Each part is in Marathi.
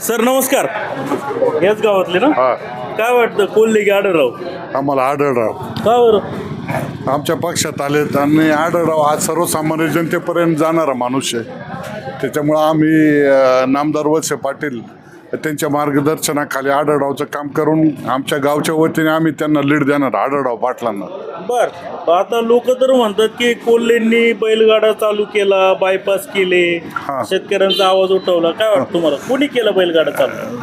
सर नमस्कार. याच गावातले ना? हा. काय वाटतं कोल्हे की आढळराव? आम्हाला आढळराव. का बरं? आमच्या पक्षात आलेत आणि आढळराव हा सर्वसामान्य जनतेपर्यंत जाणारा माणूस आहे. त्याच्यामुळं आम्ही अं, नामदार वत्से पाटील त्यांच्या मार्गदर्शनाखाली आढळरावचं काम करून आमच्या गावच्या वतीने आम्ही त्यांना लीड देणार आढळराव पाटलांना. बर. आता लोक तर म्हणतात की कोल्हेंनी बैलगाडा चालू केला बायपास केले हा. शेतकऱ्यांचा आवाज उठवला. काय वाटतं तुम्हाला? कोणी केला बैलगाडा चालू?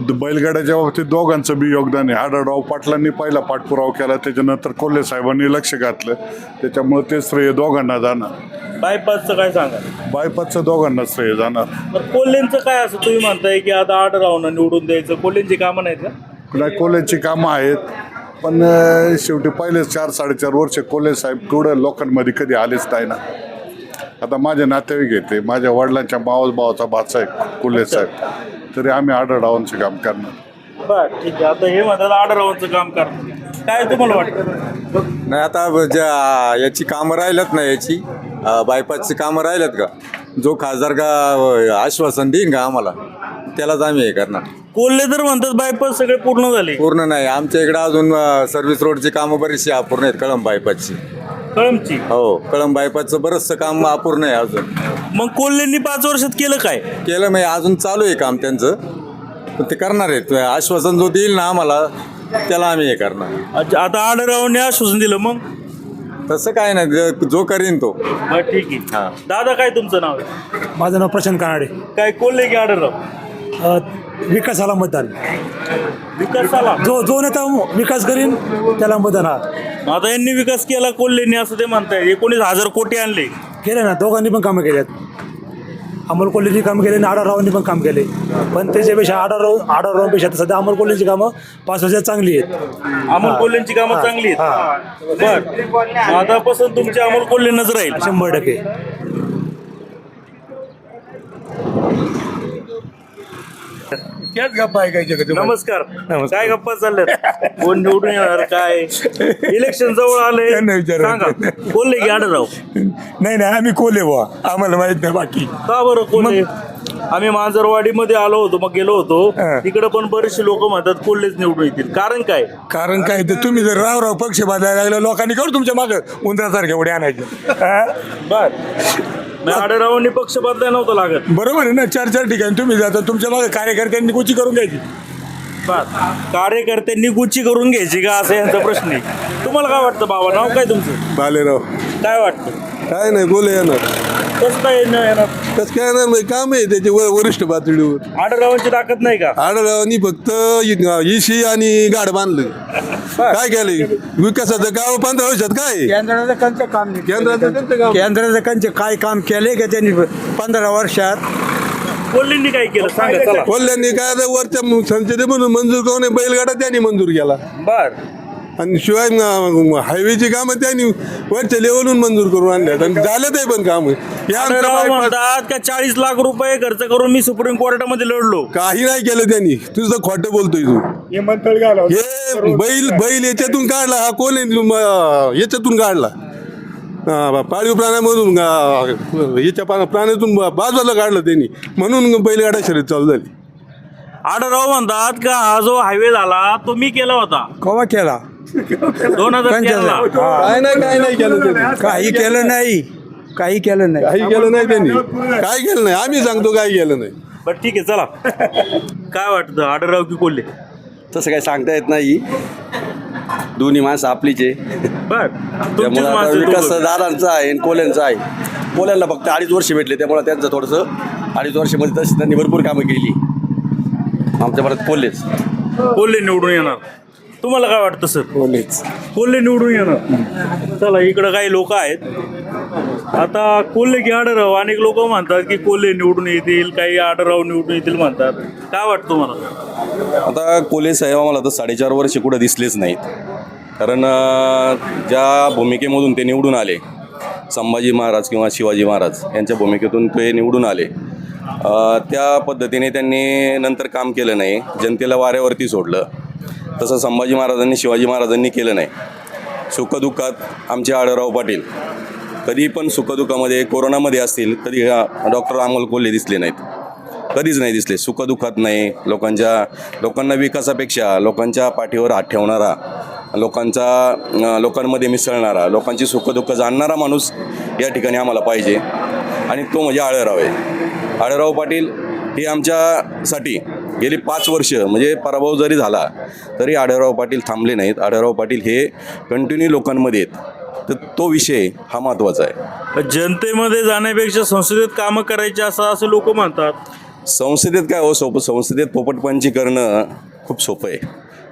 द- बैलगाड्याच्या बाबतीत दोघांचं बी योगदान आहे. आढळराव पाटलांनी पहिला पाठपुरावा केला त्याच्यानंतर कोल्हे साहेबांनी लक्ष घातलं. त्याच्यामुळे ते श्रेय दोघांना जाणार. बायपासचं काय सांगा बायपासचं दोघांना श्रेय जाणार. तर कोल्हेंचं काय असं तुम्ही म्हणताय की आता आढळरावनं निवडून द्यायचं कोल्हेंची कामं नाहीत का? नाही कोल्ह्याची कामं आहेत? पण शेवटी पहिले चार साडेचार वर्ष कोल्हे साहेब तेवढं लोकांमध्ये कधी आलेच नाही ना. आता माझे नातेवाईक येते माझ्या वडिलांच्या मावस भावाचा भाचा आहे कोल्हे साहेब. तरी आम्ही आढळरावांचे काम करणार. बर ठीक आहे. आता हे म्हणतात आढळरावांचं काम करा काय तुम्हाला वाटतं? नाही आता ज्या याची कामं राहिल्यात ना याची बायपासची कामं राहिल्यात का? जो खासदार का आश्वासन देईन का आम्हाला? त्यालाच आम्ही हे करणार. कोल्हे तर म्हणतात बायपास सगळे पूर्ण झाले. पूर्ण नाही आमच्या इकडं अजून सर्व्हिस रोडची कामं बरीचशी अपूर्ण आहेत कळंब बायपासची कळमची हो कळंब बायपासचं बरंचसं काम अपूर्ण आहे अजून. मग कोल्हेंनी पाच वर्षात केलं काय? केलं म्हणजे अजून चालू आहे काम त्यांचं. पण ते करणार आहेत आश्वासन जो देईल ना आम्हाला त्याला आम्ही हे करणार. अच्छा आता आढळरावांनी आश्वासन दिलं मग? तसं काय नाही जो- जो करीन तो. बरं ठीक आहे. हा. दादा काय तुमचं नाव? आहे माझं नाव प्रशांत कानाडे. काय कोल्हे की आढळराव? अ, विकासाला मतदान. विकासाला? जो जो नेता विकास करीन त्याला मतदान हा. आता यांनी विकास केला कोल्हेंनी असं ते म्हणताय. एकोणीस हजार कोटी आणले. केले ना दोघांनी पण कामं केल्यात अमोल कोल्हेची कामं केले आणि आढारावांनी पण काम केले. पण त्याच्यापेक्षा आढाराव आढारावांपेक्षा तर सध्या अमोल कोल्हेची कामं पाच वर्षात चांगली आहेत. अमोल कोल्हेंची कामं चांगली आहेत. बर. आतापासून तुमचे अमोल कोल्हेंनाच राहील. शंभर टक्के. नमस्कार. काय गप्पा चालल्यात? कोण निवडून येणार काय? इलेक्शन जवळ आले. त्यांना विचारा. सांगा. कोल्हे की आढळराव? नाही नाही आम्ही कोले बुवा. आम्हाला माहीत नाही बाकी. का बरं कोल्हे आम्ही मांजरवाडीमध्ये आलो होतो मग गेलो होतो. तिकडे पण बरेचसे लोक म्हणतात कोल्हेच निवडून येतील. कारण काय? कारण काय तर तुम्ही जर राव राव पक्ष बदलायला लागले लोकांनी करू तुमच्या मागं. उंदरासारखे उड्या आणायचे. हा? बर. मग आढळरावांनी पक्ष बदलाय नव्हतं लागत. बरोबर आहे ना चार चार ठिकाणी. तुम्ही जाता तुमच्या मागे कार्यकर्त्यांनी कुची करून घ्यायची. कार्यकर्त्यांनी गुच्ची करून घ्यायची का असं यांचा प्रश्न आहे. तुम्हाला काय वाटतं बाबा? नाव काय तुमचं? बालेराव. काय वाटतं? काय नाही बोले येणार. कसं काय न येणार? कसं काय नाही म्हणजे काम आहे त्याचे व- वरिष्ठ पातळीवर. आढळरावांची ताकद नाही का? आढळरावांनी फक्त इशी आणि गाड बांधलं काय केलं? विकासाचं गाव पंधरा वर्षात काय? केंद्राचं कंच काम नाही. केंद्राचं त्यांचं काम केंद्राचं कंच काय काम केले का त्यांनी पंधरा वर्षात? कोल्हेंनी काय केलं? सांगा चला. कोल्ह्यांनी काय आता वरच्या संसदे म्हणून मंजूर करून बैलगाडा त्यांनी मंजूर केला. बर. आणि शिवाय न- हायवेची कामं त्यांनी वरच्या लेवलून मंजूर करून आणल्यात आणि झालं ते पण काम. या आमच्या आढळराव बायपास- म्हणतात का चाळीस लाख रुपये खर्च करून मी सुप्रीम कोर्टामध्ये लढलो. काही नाही केलं त्यांनी. तुझं खोटं बोलतोय तू. हे बैल बैल याच्यातून काढला. हा कोण आहे? याच्यातून काढला. बा- पाळीव प्राण्यामधून याच्या प्राण्यातून बाजूला काढलं त्यांनी. म्हणून बैलगाडा शर्यत चालू झाली. आढळराव म्हणतात का हा जो हायवे झाला तो मी केला होता. कवा केला? दोन हजार तेराला. काय नाही काय नाही केलं त्यांनी. काही केलं नाही. काही केलं नाही. काही केलं नाही त्यांनी. काय केलं नाही. आम्ही सांगतो काय केलं नाही. बरं ठीक आहे चला. काय वाटतं? आढळराव की कोल्हे? तसं काही सांगता येत नाही. दोन्ही माणसं आपलीच. आहे बर तुमचीच त्यामुळे आता माणसं विकास दोघं. दादांचा आहे आणि कोल्यांचा आहे. कोल्यांना फक्त अडीच वर्ष भेटले त्यामुळे त्यांचं थोडंसं अडीच वर्षामध्ये तशी त्यांनी भरपूर कामं केली. आमच्या परत कोल्हेच. कोल्हे निवडून येणार. तुम्हाला काय वाटतं सर? कोलेच कोल्हे निवडून येणार. चला इकडं काही लोक आहेत. आता कोल्हे की आडराव अनेक लोक म्हणतात की कोल्हे निवडून येतील काही आडराव निवडून येतील म्हणतात. काय वाटतं तुम्हाला? आता कोले साहेब आम्हाला तर साडेचार वर्ष कुठं दिसलेच नाहीत. कारण अं, ज्या भूमिकेमधून ते निवडून आले संभाजी महाराज किंवा शिवाजी महाराज यांच्या भूमिकेतून ते निवडून आले अं, त्या पद्धतीने त्यांनी नंतर काम केलं नाही. जनतेला वाऱ्यावरती सोडलं. तसं संभाजी महाराजांनी शिवाजी महाराजांनी केलं नाही. सुखदुःखात आमचे आढळराव पाटील कधी पण सुखदुःखामध्ये कोरोनामध्ये असतील कधी डॉक्टर अमोल कोल्हे दिसले नाहीत. कधीच नाही दिसले. सुखदुःखात नाही. लोकांच्या लोकांना विकासापेक्षा लोकांच्या पाठीवर हात ठेवणारा लोकांचा लोकांमध्ये मिसळणारा लोकांची सुखदुःख जाणणारा माणूस या ठिकाणी आम्हाला पाहिजे. आणि तो म्हणजे आळेराव आहे. आळेराव पाटील हे आमच्यासाठी गेली पाच वर्ष म्हणजे पराभव जरी झाला तरी आढळराव पाटील थांबले नाहीत. आढळराव पाटील हे कंटिन्यू लोकांमध्ये आहेत. तर तो विषय हा महत्त्वाचा आहे. जनतेमध्ये जाण्यापेक्षा संसदेत कामं करायची असं असं लोक म्हणतात. संसदेत काय हो सोपं संसदेत पोपटपंची करणं खूप सोपं आहे.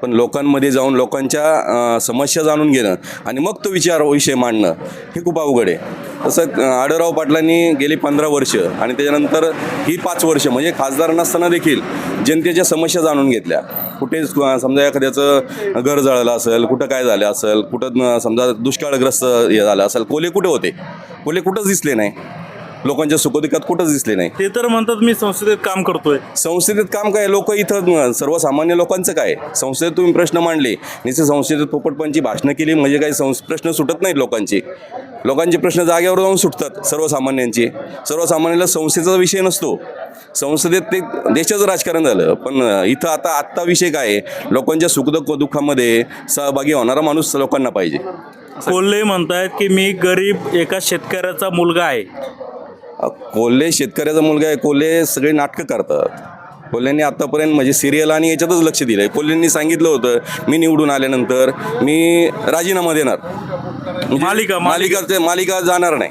पण लोकांमध्ये जाऊन लोकांच्या अं, समस्या जाणून घेणं आणि मग तो विचार विषय मांडणं हे खूप अवघड आहे. तसं आढळराव पाटलांनी गेली पंधरा वर्ष आणि त्याच्यानंतर ही पाच वर्ष म्हणजे खासदार नसताना देखील जनतेच्या समस्या जाणून घेतल्या. कुठे समजा एखाद्याचं घर जळलं असेल कुठं काय झालं असेल कुठं समजा दुष्काळग्रस्त हे झालं असेल कोले कुठे होते? कोले कुठंच दिसले नाही. लोकांच्या सुखदुःखात कुठंच दिसले नाही. ते तर म्हणतात मी संसदेत काम करतोय. संसदेत काम काय? लोक इथं सर्वसामान्य लोकांचं काय? संसदेत तुम्ही प्रश्न मांडले. निश्चित संसदेत पोपटपंची भाषणं केली म्हणजे काही संस प्रश्न सुटत नाहीत लोकांचे. लोकांचे प्रश्न जागेवर जाऊन सुटतात सर्वसामान्यांचे. सर्वसामान्याला संसदेचा विषय नसतो. संसदेत ते देशाचं राजकारण झालं. पण इथं आता आत्ता विषय काय आहे? लोकांच्या सुखदुःख दुःखामध्ये सहभागी होणारा माणूस लोकांना पाहिजे. कोल्हे म्हणतायत की मी गरीब एका शेतकऱ्याचा मुलगा आहे. कोल्हे शेतकऱ्याचा मुलगा आहे कोल्हे सगळे नाटकं करतात. कोल्ह्यांनी आत्तापर्यंत म्हणजे सिरियल आणि याच्यातच लक्ष दिलं आहे कोल्हेंनी सांगितलं होतं मी निवडून आल्यानंतर मी राजीनामा देणार. म्हणजे मालिका- मालिका. मालिका जाणार नाही.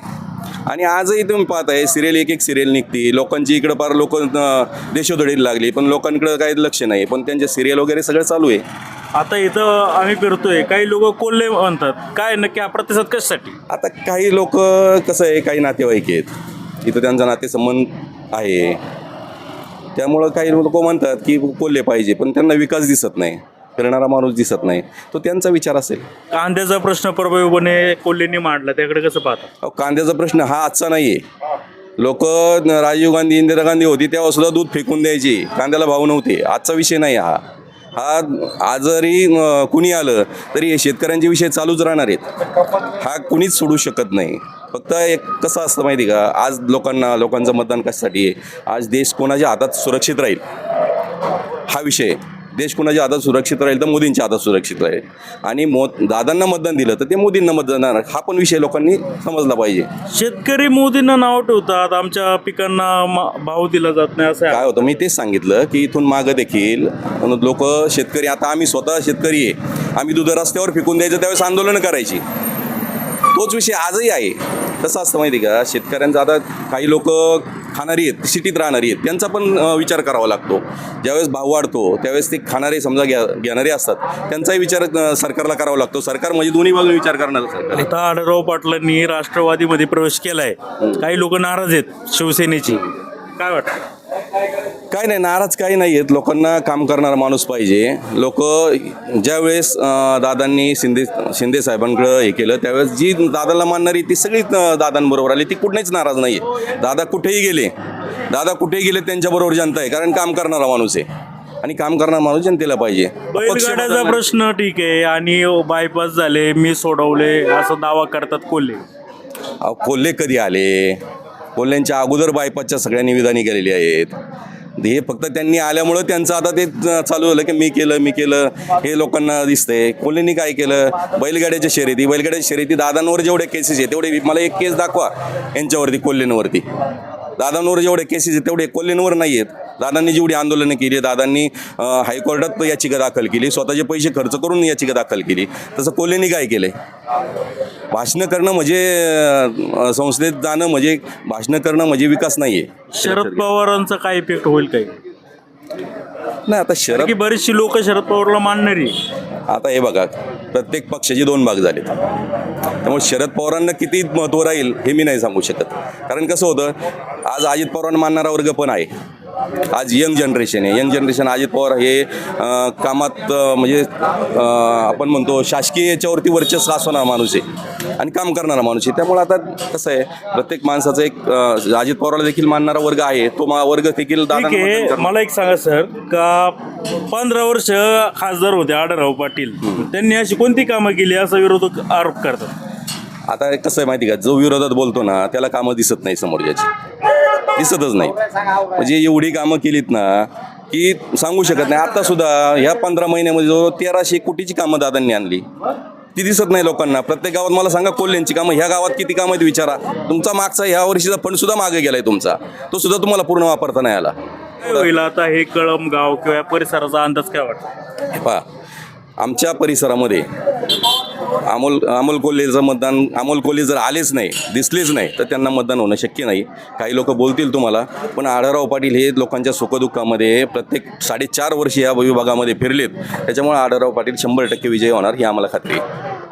आणि आजही तुम्ही पाहताय सिरियल एक एक सिरियल निघते. लोकांची इकडं फार लोक देशोधडीला लागली. पण लोकांकडं काही लक्ष नाही. पण त्यांच्या सिरियल वगैरे सगळं चालू आहे. आता इथं आम्ही फिरतोय. काही लोक कोल्हे म्हणतात. काय नक्की प्रतिसाद कशासाठी? आता काही लोक कसं आहे काही नातेवाईक आहेत. इथं त्यांचा नातेसंबंध आहे. त्यामुळं काही लोक म्हणतात की कोल्हे पाहिजे पण त्यांना विकास दिसत नाही. फिरणारा माणूस दिसत नाही. तो त्यांचा विचार असेल. कांद्याचा प्रश्न प्रभावीपणे कोल्हेंनी मांडला त्याकडे कसं पाहता? अहो, कांद्याचा प्रश्न हा आजचा नाही आहे लोक राजीव गांधी इंदिरा गांधी होती तेव्हा सुद्धा दूध फेकून द्यायची. कांद्याला भाव नव्हते. आजचा विषय नाही हा. हा आज जरी कुणी आलं तरी हे शेतकऱ्यांचे विषय चालूच राहणार आहेत. हा कुणीच सोडू शकत नाही. फक्त एक कसं असतं माहिती का? आज लोकांना लोकांचं मतदान कशासाठी आहे? आज देश कोणाच्या हातात सुरक्षित राहील? हा विषय आहे. देश कोणाच्या हातात सुरक्षित राहील तर मोदींच्या हातात सुरक्षित राहील. आणि मो दादांना मतदान दिलं तर ते मोदींना मतदान हा पण विषय लोकांनी समजला पाहिजे. शेतकरी मोदींना नाव ठेवतात आमच्या पिकांना मा- भाव दिला जात नाही असं. काय होतं मी तेच सांगितलं की इथून मागं देखील लोक शेतकरी आता आम्ही स्वतः शेतकरी आहे. आम्ही दूध रस्त्यावर फेकून द्यायचं त्यावेळेस आंदोलनं करायची. तोच विषय आजही आहे. कसं असतं माहिती का? शेतकऱ्यांचा आता काही लोक खाणारी आहेत सिटीत राहणारी आहेत. त्यांचा पण विचार करावा लागतो. ज्यावेळेस भाव वाढतो त्यावेळेस ते खाणारे समजा घ्या घेणारे असतात. त्यांचाही विचार सरकारला करावा लागतो. सरकार म्हणजे दोन्ही बाजून विचार करणार सरकार आहे. आता आढळराव पाटलांनी राष्ट्रवादीमध्ये प्रवेश केलाय. काही लोक नाराज आहेत शिवसेनेची. काय वाटतं? काय नाही नाराज काही नाही आहेत. लोकांना काम करणारा माणूस पाहिजे. लोक ज्यावेळेस दादांनी शिंदे शिंदे साहेबांकडं हे केलं त्यावेळेस जी दादाला मानणारी ती सगळी अं, दादांबरोबर आली. ती कुठेच नाराज नाही आहे दादा कुठेही गेले दादा कुठेही गेले त्यांच्याबरोबर जनता आहे. कारण काम करणारा माणूस आहे. आणि काम करणारा माणूस जनतेला पाहिजे. बैलगाड्याचा प्रश्न ठीक आहे आणि बायपास झाले मी सोडवले असं दावा करतात कोल्हे. अहो, कोल्हे कधी आले? कोल्ह्यांच्या अगोदर बायपासच्या सगळ्या निविदा निघालेली आहेत. हे फक्त त्यांनी आल्यामुळं त्यांचं आता ते चालू झालं की मी केलं मी केलं. हे लोकांना दिसतंय. कोल्हेंनी काय केलं? बैलगाड्याच्या शर्यती. बैलगाड्याच्या शर्यती दादांवर जेवढे केसेस आहेत तेवढे मला एक केस दाखवा यांच्यावरती कोल्हेंवरती. दादांवर जेवढे केसेस आहेत तेवढे कोल्हेंवर नाही आहेत दादांनी जेवढी आंदोलनं केली दादांनी हायकोर्टात याचिका दाखल केली स्वतःचे पैसे खर्च करून याचिका दाखल केली. तसं कोल्हेंनी काय केलंय? भाषणं करणं म्हणजे संसदेत जाणं म्हणजे भाषणं करणं म्हणजे विकास नाही आहे शरद पवारांचा काय इफेक्ट होईल काही? नाही आता शरद की बरीचशी लोक शरद पवारला मानणारी आता हे बघा प्रत्येक पक्षाचे दोन भाग झालेत. त्यामुळे शरद पवारांना किती महत्त्व राहील हे मी नाही सांगू शकत. कारण कसं होतं आज अजित पवारांना मानणारा वर्ग पण आहे. आज यंग जनरेशन आहे. यंग जनरेशन अजित पवार हे कामात म्हणजे आपण म्हणतो शासकीय याच्यावरती वर्चस्व असणारा माणूस आहे आणि काम करणारा माणूस आहे. त्यामुळे आता कसं आहे प्रत्येक माणसाचं एक अजित पवारला देखील मानणारा वर्ग आहे. तो मा- वर्ग देखील. मला एक सांगा सर का पंधरा वर्ष खासदार होते आढळराव पाटील. त्यांनी अशी कोणती कामं केली असा विरोधक आरोप करतात? आता कसं आहे माहिती का? जो विरोधात बोलतो ना त्याला कामं दिसत नाही समोरच्याची. दिसतच नाहीत. म्हणजे एवढी कामं केलीत ना की सांगू शकत नाही. आता सुद्धा ह्या पंधरा महिन्यामध्ये जो तेराशे कोटीची कामं दादांनी आणली. ती दिसत नाही लोकांना. प्रत्येक गावात मला सांगा कोल्ह्यांची कामं ह्या गावात किती कामं आहेत विचारा. तुमचा मागचा ह्या वर्षीचा फंड सुद्धा मागे गेलाय तुमचा. तो सुद्धा तुम्हाला पूर्ण वापरता नाही आला. होईल आता हे कळम गाव किंवा परिसराचा अंदाज काय वाटतो? पहा आमच्या परिसरामध्ये अमोल अमोल कोल्हेचं मतदान अमोल कोल्हे जर आलेच नाही दिसलेच नाही तर त्यांना मतदान होणं शक्य नाही. काही लोक बोलतील तुम्हाला पण आढळराव पाटील हे लोकांच्या सुखदुःखामध्ये प्रत्येक साडेचार वर्ष या विभागामध्ये फिरलेत. त्याच्यामुळे आढळराव पाटील शंभर टक्के विजय होणार ही आम्हाला खात्री आहे.